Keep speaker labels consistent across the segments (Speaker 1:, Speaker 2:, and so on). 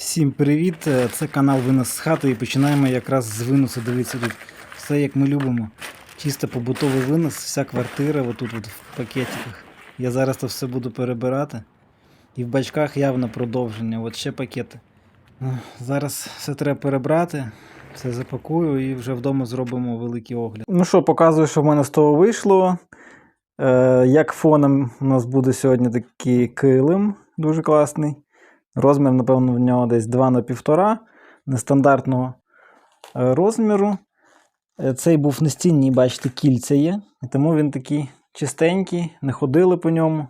Speaker 1: Всім привіт! Е, Це канал Винос з хати і починаємо якраз з виносу. Дивіться тут все як ми любимо. Чисто побутовий винос, вся квартира отут от в пакетиках. Я зараз це все буду перебирати. І в бачках явно продовження. От ще пакети. Ну, Зараз все треба перебрати, все запакую і вже вдома зробимо великий огляд. Ну що, показую, що в мене з того вийшло. Е, як фоном у нас буде сьогодні такий килим, дуже класний. Розмір, напевно, в нього десь 2 на 1,5 нестандартного е, розміру. Е, Цей був настінний, бачите, кільця є. І тому він такий чистенький, не ходили по ньому.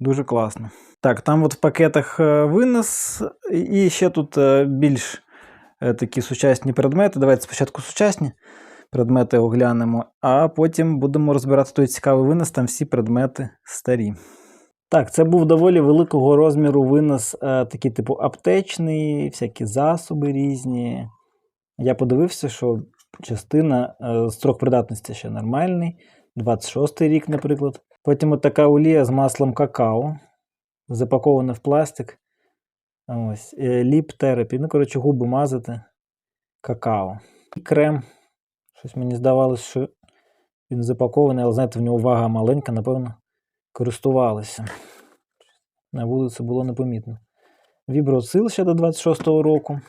Speaker 1: Дуже класно. Так, там от в пакетах е, винес, і ще тут більш такі сучасні предмети. Давайте спочатку сучасні предмети оглянемо, а потім будемо розбирати той цікавий винес, там всі предмети старі. Так, це був доволі великого розміру винос, е, такий типу аптечний, всякі засоби різні. Я подивився, що частина е, строк придатності ще нормальний, 26 рік, наприклад. Потім от така олія з маслом какао, запакована в пластик. Ось, е, ліп. Ну, коротше, губи мазати. Какао. І крем. Щось мені здавалося, що він запакований, але знаєте, в нього вага маленька, напевно, користувалися. На вулиці було непомітно. Віброцил ще до 26-го року.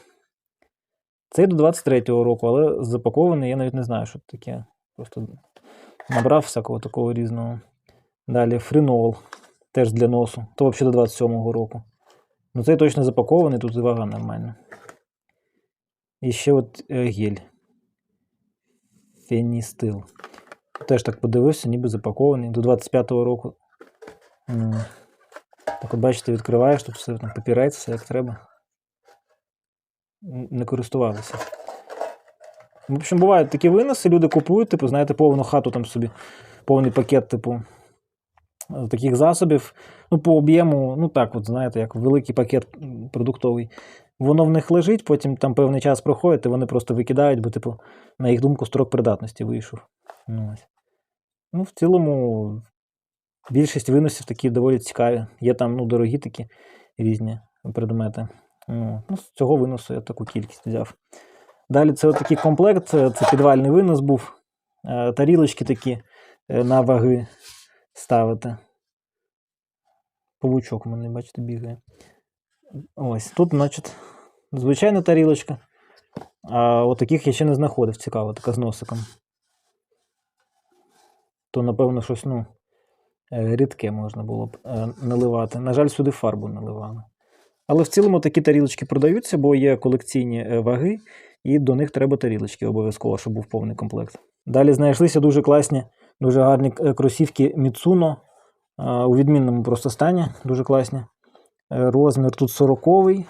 Speaker 1: Цей до 23-го року, але запакований, я навіть не знаю, що це таке. Просто набрав всякого такого різного. Далі френол, теж для носу. То взагалі до 27-го року. Ну цей точно запакований, тут і вага нормальна. І ще от е, гель. Феністил. Теж так подивився, ніби запакований до 25-го року. Так от бачите, відкриваєш, тут все там папірець, як треба. Не користувалися. В общем, бувають такі виноси, люди купують, типу, знаєте, повну хату там собі, повний пакет, типу, е, таких засобів. Ну, по об'єму, ну так, от знаєте, як великий пакет продуктовий. Воно в них лежить, потім там певний час проходить, і вони просто викидають, бо, типу, на їх думку, строк придатності вийшов. Ну, ось. ну в цілому, більшість виносів такі доволі цікаві. Є там ну, дорогі такі різні предмети. Ну, ну, з цього виносу я таку кількість взяв. Далі це такий комплект, це, це підвальний винос був. Е, тарілочки такі е, на ваги ставити. Павучок у мене, бачите, бігає. Ось тут, значить, звичайна тарілочка. А от таких я ще не знаходив, цікаво, така з носиком. То, напевно, щось, ну, е, рідке можна було б е, наливати. На жаль, сюди фарбу наливали. Але в цілому такі тарілочки продаються, бо є колекційні е, ваги, і до них треба тарілочки обов'язково, щоб був повний комплект. Далі знайшлися дуже класні, дуже гарні е, кросівки Mitsuno е, у відмінному просто стані, дуже класні. Е, Розмір тут 40-й.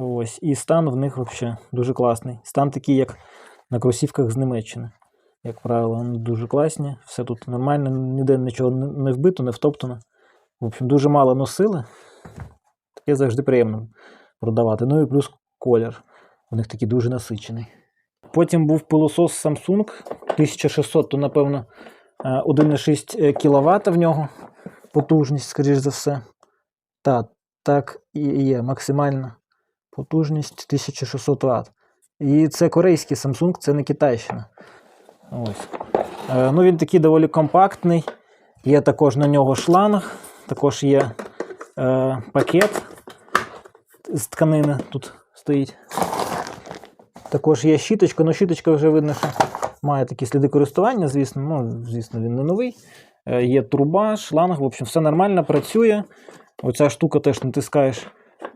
Speaker 1: Ось, і стан в них взагалі дуже класний. Стан такий, як на кросівках з Німеччини. Як правило, вони дуже класні. Все тут нормально, ніде нічого не вбито, не втоптано. В общем, дуже мало носили. Таке завжди приємно продавати. Ну і плюс колір. У них такий дуже насичений. Потім був пилосос Samsung 1600, то, напевно, е, 1,6 кВт в нього потужність, скоріш за все. Та, так і є максимальна потужність 1600 Вт. І це корейський Samsung, це не Китайщина. Ось. Е, ну, він такий доволі компактний. Є також на нього шланг, також є е, пакет з тканини тут стоїть. Також є щіточка, ну щіточка вже видно, що має такі сліди користування, звісно. Ну, звісно, він не новий. Е, Є труба, шланг, в общем, все нормально працює. Оця штука теж натискаєш,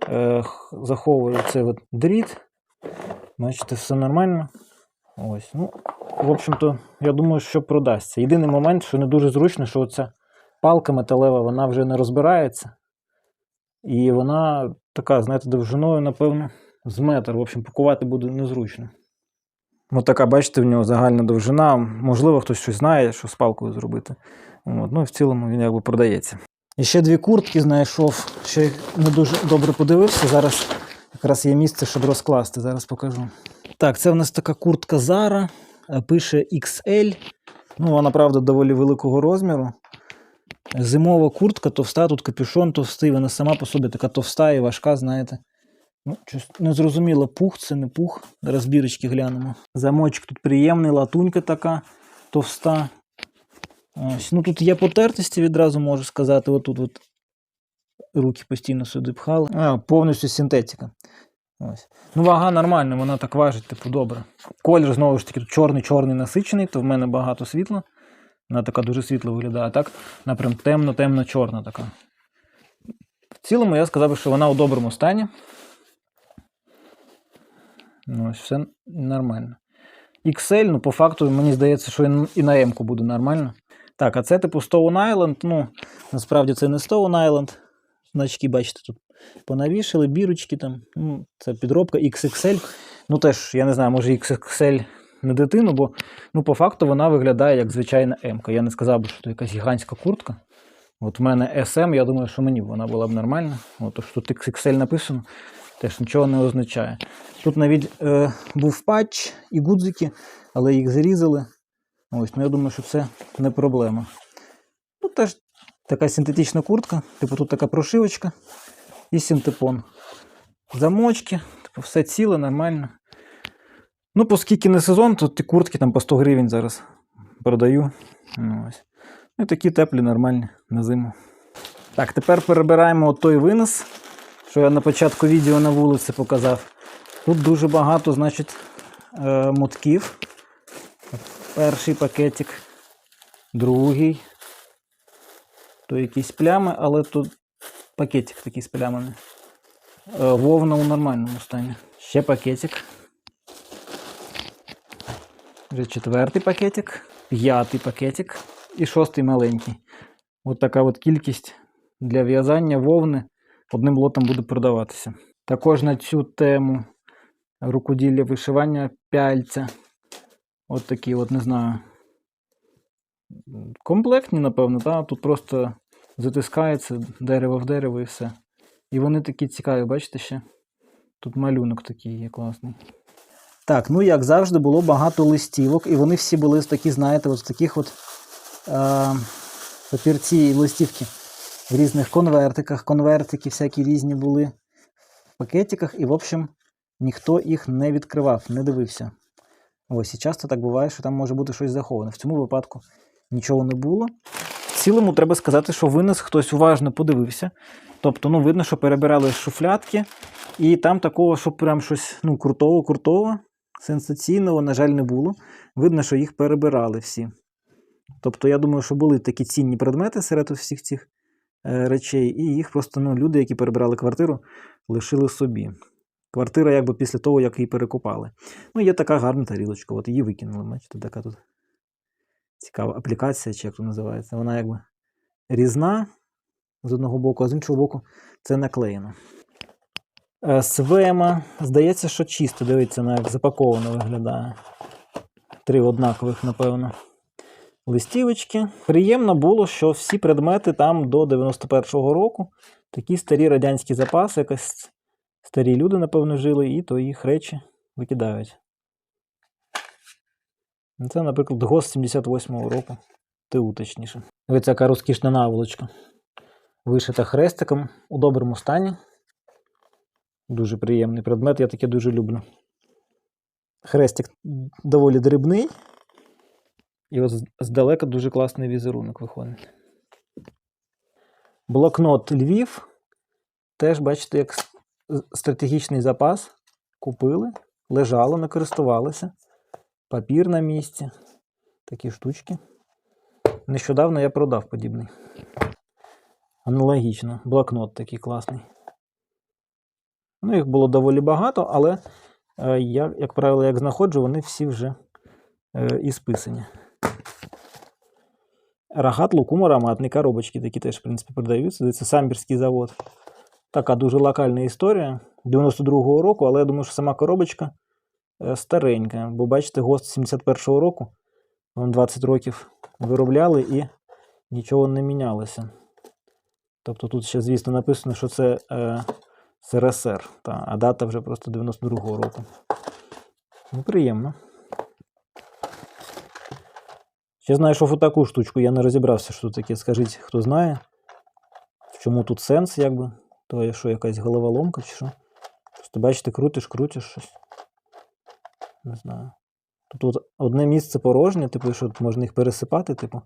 Speaker 1: е, заховує цей от дріт. Бачите, все нормально. Ось. Ну, в общем-то, я думаю, що продасться. Єдиний момент, що не дуже зручно, що оця палка металева, вона вже не розбирається. І вона така, знаєте, довжиною, напевно, з метр. В общем, пакувати буде незручно. Ось така, бачите, в нього загальна довжина. Можливо, хтось щось знає, що з палкою зробити. От. Ну і в цілому він якби продається. І ще дві куртки знайшов. Ще не дуже добре подивився. Зараз якраз є місце, щоб розкласти. Зараз покажу. Так, це в нас така куртка Zara. е, Пише XL. Ну, вона, правда, доволі великого розміру. Зимова куртка товста, тут капюшон товстий, вона сама по собі така товста і важка, знаєте. Ну, незрозуміло, пух це не пух. Розбірочки глянемо. Замочок тут приємний, латунька така товста. Ось. Ну тут є потертості, відразу можу сказати. Отут от руки постійно сюди пхали. А, повністю синтетика. Ось. Ну, вага нормальна, вона так важить, типу, добре. Колір, знову ж таки, чорний-чорний насичений, то в мене багато світла. Вона така дуже світло виглядає. А так, вона прям темно-темно-чорна така. В цілому я сказав, би, що вона у доброму стані. Ну, ось все нормально. XL, ну, по факту, мені здається, що і на М-ку буде нормально. Так, а це типу Stone Island. Ну, насправді це не Stone Island. Значки, бачите, тут понавішали, бірочки там. Ну, це підробка XXL. Ну теж, я не знаю, може XXL не дитину, бо ну, по факту вона виглядає як звичайна М. Я не сказав би, що це якась гігантська куртка. От в мене SM, я думаю, що мені вона була б нормальна. От, то, що тут XXL написано, теж нічого не означає. Тут навіть е, був патч і гудзики, але їх зарізали. Ось, ну я думаю, що це не проблема. Тут теж така синтетична куртка, типу тут така прошивочка і синтепон. Замочки, типу, все ціле, нормально. Ну, оскільки не сезон, то ті куртки там по 100 гривень зараз продаю. Ну, ось. Ну, і такі теплі, нормальні на зиму. Так, тепер перебираємо той винос, що я на початку відео на вулиці показав. Тут дуже багато, значить, е, мотків. Перший пакетик, другий. То якісь плями, але тут пакетик такий з плямами. Е, Вовна у нормальному стані. Ще пакетик. Вже четвертий пакетик, п'ятий пакетик і шостий маленький. От така от кількість для в'язання вовни одним лотом буде продаватися. Також на цю тему рукоділля вишивання пяльця. От такі, от не знаю. Комплектні, напевно, та? тут просто затискається дерево в дерево і все. І вони такі цікаві, бачите ще? Тут малюнок такий є класний. Так, ну як завжди, було багато листівок, і вони всі були такі, знаєте, от з таких от е, папірці і листівки в різних конвертиках. Конвертики всякі різні були в пакетиках, і, в общем, ніхто їх не відкривав, не дивився. Ось, і часто так буває, що там може бути щось заховане. В цьому випадку нічого не було. Цілому треба сказати, що винес хтось уважно подивився. Тобто, ну, видно, що перебирали шуфлятки, і там такого, що прям щось ну, крутого-крутого, сенсаційного, на жаль, не було. Видно, що їх перебирали всі. Тобто, я думаю, що були такі цінні предмети серед усіх цих е, речей, і їх просто ну, люди, які перебирали квартиру, лишили собі. Квартира, якби після того, як її перекопали. Ну, є така гарна тарілочка, от її викинули. Бачите, така тут цікава аплікація, чи як то називається. Вона якби різна з одного боку, а з іншого боку це наклеєно. Е, Свема, здається, що чисто. Дивіться, на як запаковано виглядає. Три однакових, напевно. Листівочки. Приємно було, що всі предмети там до 91-го року такі старі радянські запаси, якось старі люди, напевно, жили, і то їх речі викидають. Ну, Це, наприклад, ГОС 78-го року. ТУ, точніше. Ось яка розкішна наволочка. Вишита хрестиком у доброму стані. Дуже приємний предмет, я таке дуже люблю. Хрестик доволі дрібний. І от здалека дуже класний візерунок виходить. Блокнот Львів. Теж, бачите, як стратегічний запас. Купили, лежало, не користувалися. Папір на місці. Такі штучки. Нещодавно я продав подібний. Аналогічно. Блокнот такий класний. Ну, їх було доволі багато, але е, я, як правило, як знаходжу, вони всі вже е, і. Рагат лукум ароматний, коробочки такі теж, в принципі, продаються. Це самбірський завод. Така дуже локальна історія 92-го року, але я думаю, що сама коробочка старенька. Бо бачите, ГОСТ 71-го року, вон 20 років виробляли і нічого не мінялося. Тобто тут ще, звісно, написано, що це е, СРСР, та, а дата вже просто 92-го року. Ну, приємно. Ще знайшов отаку штучку, я не розібрався, що таке. Скажіть, хто знає, в чому тут сенс, якби? То є що, якась головоломка чи що? Ти бачите, крутиш, крутиш щось. Не знаю. Тут от одне місце порожнє, типу, що можна їх пересипати, типу.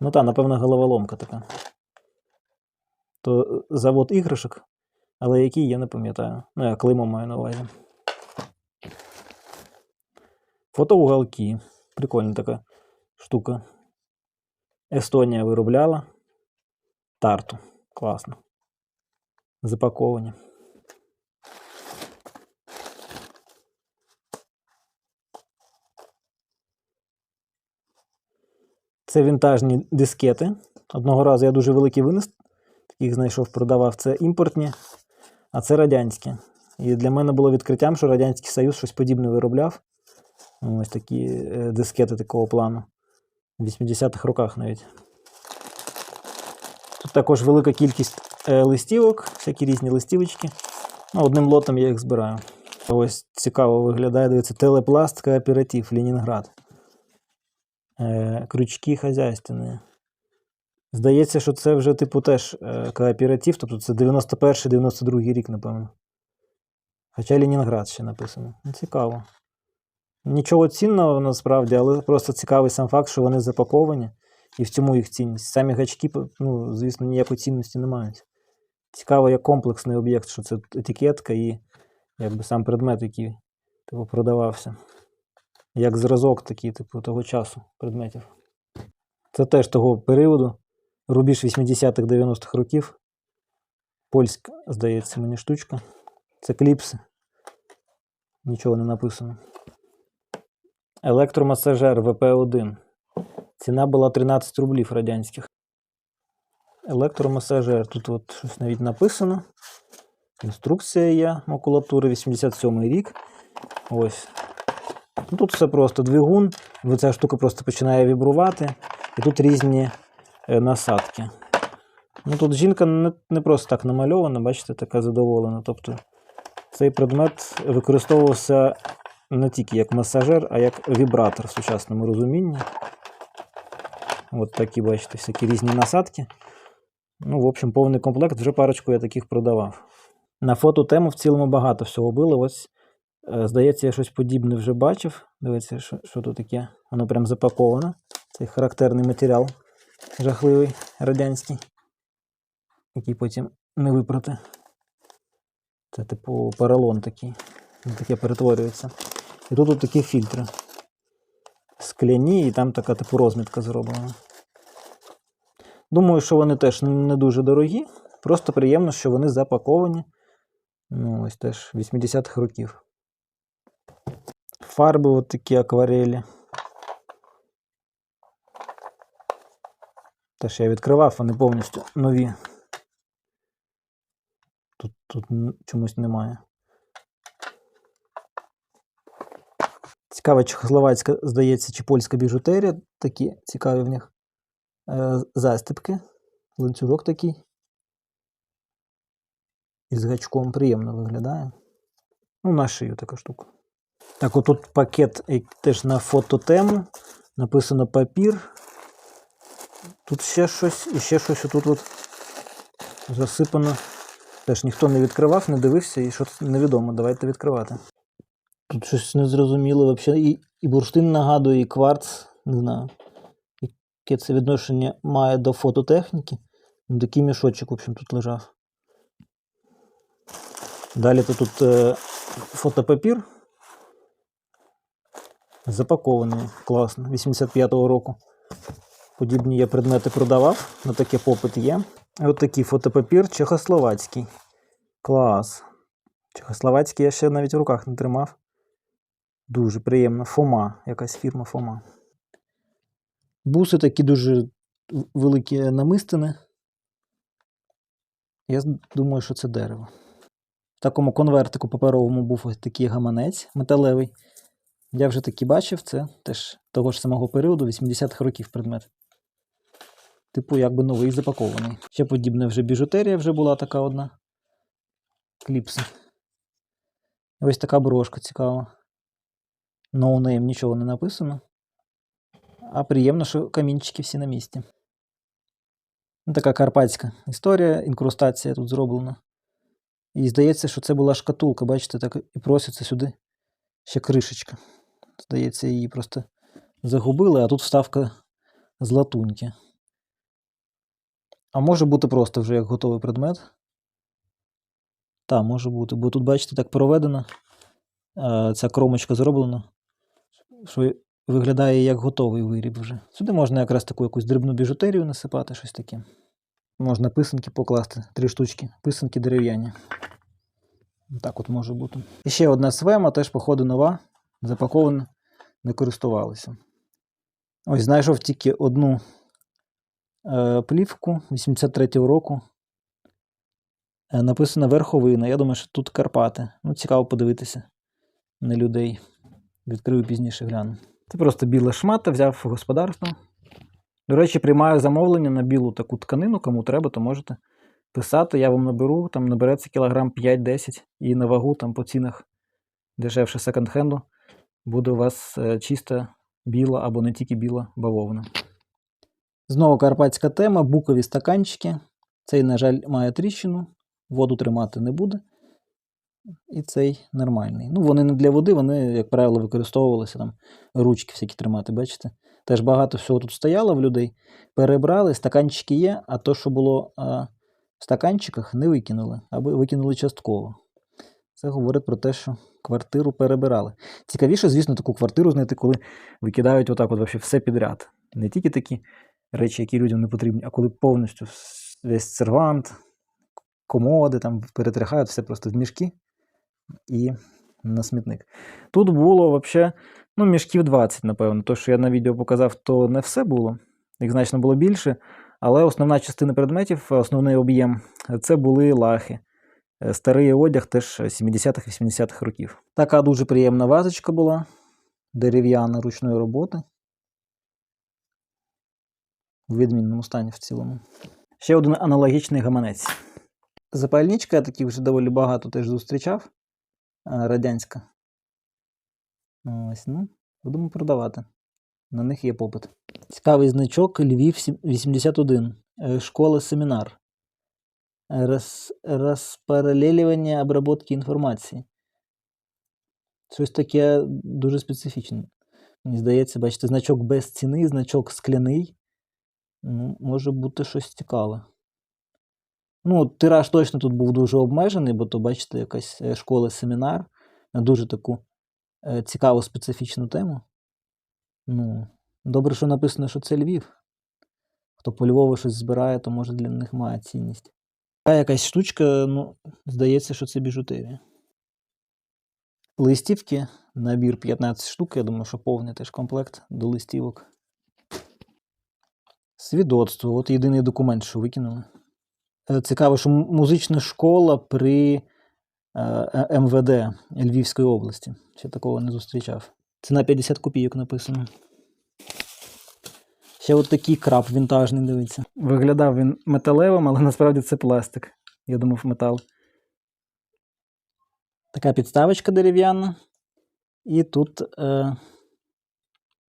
Speaker 1: Ну так, напевно, головоломка така. То е, завод іграшок, але який я не пам'ятаю. Ну, я клеймо маю на увазі. Фотоуголки. Прикольна така штука. Естонія виробляла. Тарту. Класно. Запаковані. Це вінтажні дискети. Одного разу я дуже великий винес, таких знайшов, продавав. Це імпортні, а це радянські. І для мене було відкриттям, що Радянський Союз щось подібне виробляв. Ось такі е, дискети такого плану. В 80-х роках навіть. Тут також велика кількість е, листівок, всякі різні листівочки. Ну, одним лотом я їх збираю. Ось цікаво виглядає, дивіться, телепласт кооператив Ленінград. Е, крючки хазяйственні. Здається, що це вже, типу, теж е, кооператив, тобто це 91-92 рік, напевно. Хоча Ленінград ще написано. Ну, цікаво. Нічого цінного насправді, але просто цікавий сам факт, що вони запаковані, і в цьому їх цінність. Самі гачки, ну, звісно, ніякої цінності не мають. Цікаво, як комплексний об'єкт, що це етикетка і якби сам предмет, який типу, продавався. Як зразок такий, типу, того часу предметів. Це теж того періоду. Рубіж 80-х 90-х років. Польська, здається, мені штучка. Це кліпси. Нічого не написано. Електромасажер ВП1. Ціна була 13 рублів радянських. Електромасажер. Тут от щось навіть написано. Інструкція є макулатури 87 рік. Ось. Ну, тут все просто двигун, ця штука просто починає вібрувати, і тут різні е, насадки. Ну, Тут жінка не, не просто так намальована, бачите, така задоволена. Тобто цей предмет використовувався не тільки як масажер, а як вібратор в сучасному розумінні. От такі, бачите, всякі різні насадки. Ну, в общем, повний комплект, вже парочку я таких продавав. На фототему в цілому багато всього було. Ось Здається, я щось подібне вже бачив. Дивіться, що, що тут таке. Воно прям запаковано. Цей характерний матеріал жахливий, радянський, який потім не випрати. Це типу поролон такий. Він Таке перетворюється. І тут от такі фільтри. Скляні, і там така типу розмітка зроблена. Думаю, що вони теж не дуже дорогі. Просто приємно, що вони запаковані. Ну, ось теж 80-х років. Фарби от такі акварелі. Теж я відкривав, вони повністю нові. Тут, тут чомусь немає. Цікава чехословацька, здається, чи польська біжутерія. Такі цікаві в них е, застібки. Ланцюжок такий. Із гачком приємно виглядає. Ну, на шию така штука. Так, отут пакет е, теж на фототему. Написано папір. Тут ще щось, і ще щось отут от засипано. Теж ніхто не відкривав, не дивився, і що це невідомо. Давайте відкривати. Тут щось незрозуміле взагалі. І, і бурштин нагадує, і кварц. Не знаю. Яке це відношення має до фототехніки. Ну, Такий мішочок, в общем, тут лежав. Далі то тут е, фотопапір. Запакований, класно, 85-го року. Подібні я предмети продавав, на таке попит є. От такий фотопапір чехословацький. Клас. Чехословацький я ще навіть в руках не тримав. Дуже приємно. Фома, якась фірма Фома. Буси такі дуже великі намистини. Я думаю, що це дерево. В такому конвертику паперовому був ось такий гаманець металевий. Я вже такі бачив, це теж того ж самого періоду, 80-х років предмет. Типу, якби новий запакований. Ще подібна вже біжутерія вже була така одна. Кліпси. Ось така брошка цікава. No name нічого не написано. А приємно, що камінчики всі на місці. Ну, така карпатська історія, інкрустація тут зроблена. І здається, що це була шкатулка, бачите, так і проситься сюди ще кришечка. Здається, її просто загубили, а тут вставка з латуньки. А може бути просто вже як готовий предмет. Так, може бути, бо тут, бачите, так проведено. Ця кромочка зроблена, що виглядає як готовий виріб вже. Сюди можна якраз таку якусь дрібну біжутерію насипати, щось таке. Можна писанки покласти, три штучки, писанки дерев'яні. Так от може бути. І ще одна свема, теж, походу, нова, запакована, не користувалися. Ось знайшов тільки одну е, плівку 83-го року. Е, написано верховина. Я думаю, що тут Карпати. Ну, цікаво подивитися на людей. Відкрию пізніше гляну. Це просто біла шмата, взяв господарство. До речі, приймаю замовлення на білу таку тканину, кому треба, то можете писати. Я вам наберу, там набереться кілограм 5-10 і на вагу там по цінах дешевше секонд-хенду буде у вас е, чиста біла або не тільки біла бавовна. Знову карпатська тема, букові стаканчики. Цей, на жаль, має тріщину, воду тримати не буде. І цей нормальний. Ну, вони не для води, вони, як правило, використовувалися там ручки всякі тримати, бачите? Теж багато всього тут стояло в людей. Перебрали, стаканчики є, а то, що було а, в стаканчиках, не викинули, або викинули частково. Це говорить про те, що квартиру перебирали. Цікавіше, звісно, таку квартиру знайти, коли викидають отак от вообще все підряд. Не тільки такі речі, які людям не потрібні, а коли повністю весь сервант, комоди там перетряхають все просто в мішки і на смітник. Тут було взагалі ну, мішків 20, напевно. То, що я на відео показав, то не все було. Їх значно було більше. Але основна частина предметів, основний об'єм, це були лахи. Е, Старий одяг теж 70-х, 80-х років. Така дуже приємна вазочка була, дерев'яна ручної роботи. В відмінному стані в цілому. Ще один аналогічний гаманець. Запальничка, я таких вже доволі багато теж зустрічав. Радянська. Ось, ну, будемо продавати. На них є попит. Цікавий значок Львів 81. Е, Школа семінар. Роз, розпаралелювання обработки інформації. Щось таке дуже специфічне. Мені здається, бачите, значок без ціни, значок скляний. Ну, може бути щось цікаве. Ну, тираж точно тут був дуже обмежений, бо то, бачите, якась е, школа-семінар на дуже таку е, цікаву специфічну тему. Ну, добре, що написано, що це Львів. Хто по Львову щось збирає, то може для них має цінність. Така якась штучка, ну, здається, що це біжутерія. Листівки, набір 15 штук, я думаю, що повний теж комплект до листівок. Свідоцтво, от єдиний документ, що викинули. Е, Цікаво, що музична школа при е, е, МВД Львівської області. Ще такого не зустрічав. Ціна 50 копійок написано. Ще от такий краб вінтажний, дивиться. Виглядав він металевим, але насправді це пластик. Я думав, метал. Така підставочка дерев'яна. І тут е,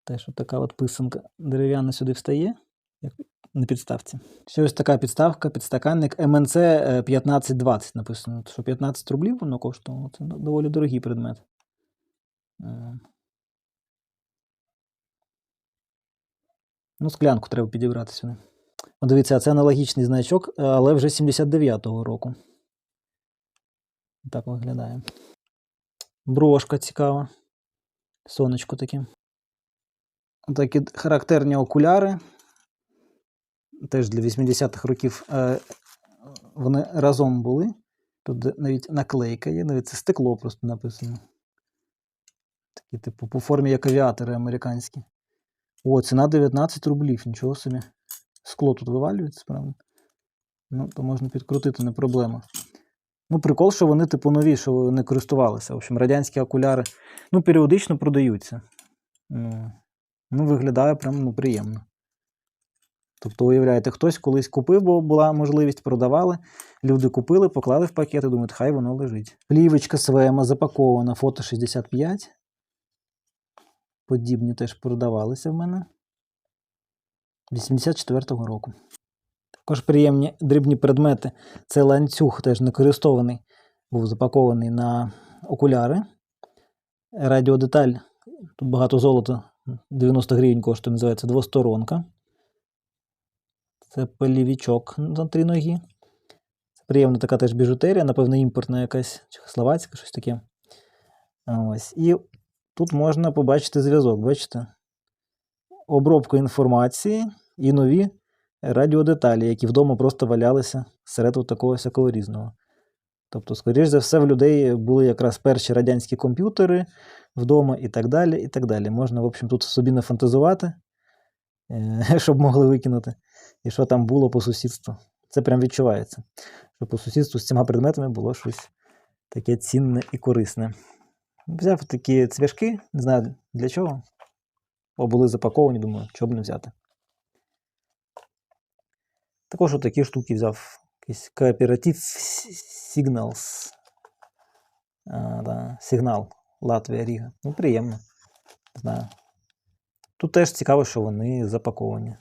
Speaker 1: теж така от писанка дерев'яна сюди встає, як на підставці. Ще ось така підставка, підстаканник МНЦ е, 1520 написано. Що 15 рублів воно коштувало. Це доволі дорогий предмет. Ну, склянку треба підібрати сюди. Дивіться, а це аналогічний значок, е, але вже 79-го року. Так виглядає. Брошка цікава. Сонечко таке. Такі характерні окуляри. Теж для 80-х років е, вони разом були. Тут навіть наклейка є, навіть це стекло просто написано. Такі, типу, по формі як авіатори американські. О, ціна 19 рублів, нічого собі. Скло тут вивалюється, правда? Ну, то можна підкрутити, не проблема. Ну, прикол, що вони, типу, нові, що не користувалися. В общем, радянські окуляри, ну, періодично продаються. Ну, ну виглядає прям ну, приємно. Тобто, уявляєте, хтось колись купив, бо була можливість, продавали. Люди купили, поклали в пакет і думають, хай воно лежить. Плівочка Свема запакована, фото 65. Подібні теж продавалися в мене. 84-го року. Також приємні дрібні предмети. Це ланцюг теж не був запакований на окуляри. Радіодеталь, тут багато золота, 90 гривень коштує, називається двосторонка. Це полівічок на три ноги. Це приємна така теж біжутерія, напевно, імпортна якась чехословацька, щось таке. Ось. І тут можна побачити зв'язок, бачите? Обробка інформації і нові радіодеталі, які вдома просто валялися серед такого всякого різного. Тобто, скоріш за все, в людей були якраз перші радянські комп'ютери вдома і так далі. і так далі. Можна, в общем, тут собі нафантазувати, е, щоб могли викинути, і що там було по сусідству. Це прям відчувається, що по сусідству з цими предметами було щось таке цінне і корисне. Взяв такі цвяшки, не знаю для чого, бо були запаковані, думаю, чого б не взяти. Також такі штуки взяв. Якийсь кооператив Signals. А, Сигнал Латвія Ріга. Ну, приємно. Не Знаю. Тут теж цікаво, що вони запаковані.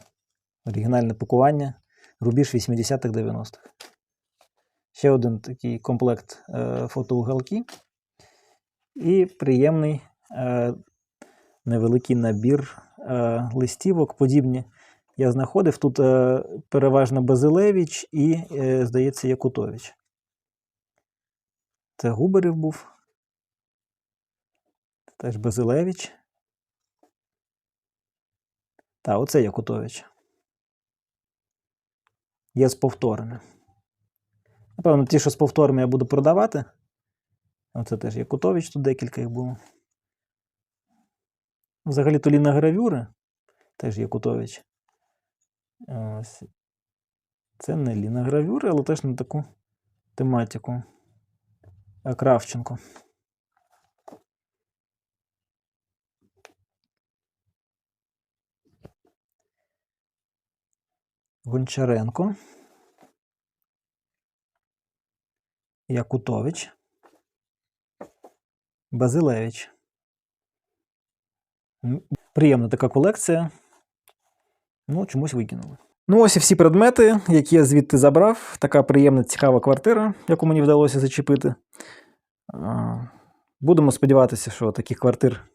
Speaker 1: Оригінальне пакування. Рубіж 80-х 90-х. Ще один такий комплект е, фотоуголки. І приємний е, невеликий набір е, листівок, подібні. Я знаходив тут е, переважно Базилевич і, здається, Якутович. Це Губерів був. Теж Базилевич. Та, оце Якутович. Є з повторами. Напевно, ті, що з повторами я буду продавати. Оце теж Якутович, тут декілька їх було. Взагалі то ліногравюри. Теж Якутович. Ось. Це не ліногравюри, але теж на таку тематику. А Кравченко. Гончаренко. Якутович. Базилевич. Приємна така колекція. Ну, чомусь викинули. Ну, ось і всі предмети, які я звідти забрав. Така приємна, цікава квартира, яку мені вдалося зачепити. Будемо сподіватися, що таких квартир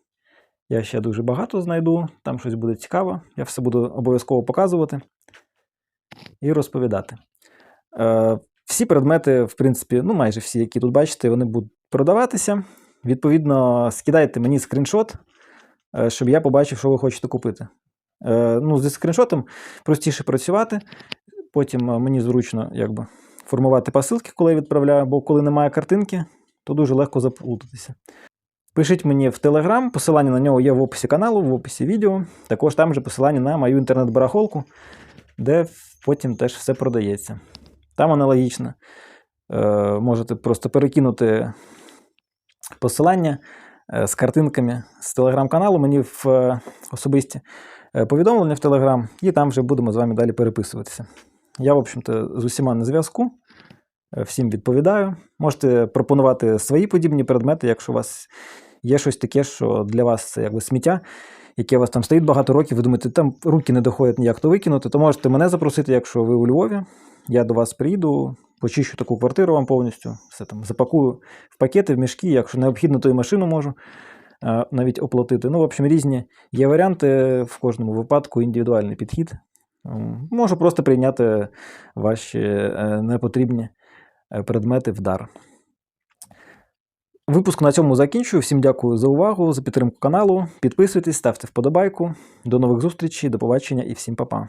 Speaker 1: я ще дуже багато знайду. Там щось буде цікаво. Я все буду обов'язково показувати і розповідати. Е, Всі предмети, в принципі, ну майже всі, які тут бачите, вони будуть продаватися. Відповідно, скидайте мені скріншот, е, щоб я побачив, що ви хочете купити. Е, Ну, зі скріншотом простіше працювати. Потім е, мені зручно якби, формувати посилки, коли я відправляю, бо коли немає картинки, то дуже легко заплутатися. Пишіть мені в Telegram, посилання на нього є в описі каналу, в описі відео. Також там же посилання на мою інтернет-барахолку, де потім теж все продається. Там аналогічно. Можете просто перекинути посилання е, з картинками з телеграм-каналу мені в е, особисті е, повідомлення в Телеграм, і там вже будемо з вами далі переписуватися. Я, в общем-то, з усіма на зв'язку. Всім відповідаю. Можете пропонувати свої подібні предмети, якщо у вас є щось таке, що для вас це якби сміття, яке у вас там стоїть багато років, ви думаєте, там руки не доходять ніяк то викинути, то можете мене запросити, якщо ви у Львові. Я до вас приїду, почищу таку квартиру вам повністю, все там запакую в пакети, в мішки, якщо необхідно, то і машину можу е, навіть оплатити. Ну, в общем, різні є варіанти в кожному випадку, індивідуальний підхід. Можу просто прийняти ваші е, непотрібні е, предмети в дар. Випуск на цьому закінчую. Всім дякую за увагу, за підтримку каналу. Підписуйтесь, ставте вподобайку. До нових зустрічей, до побачення і всім па-па.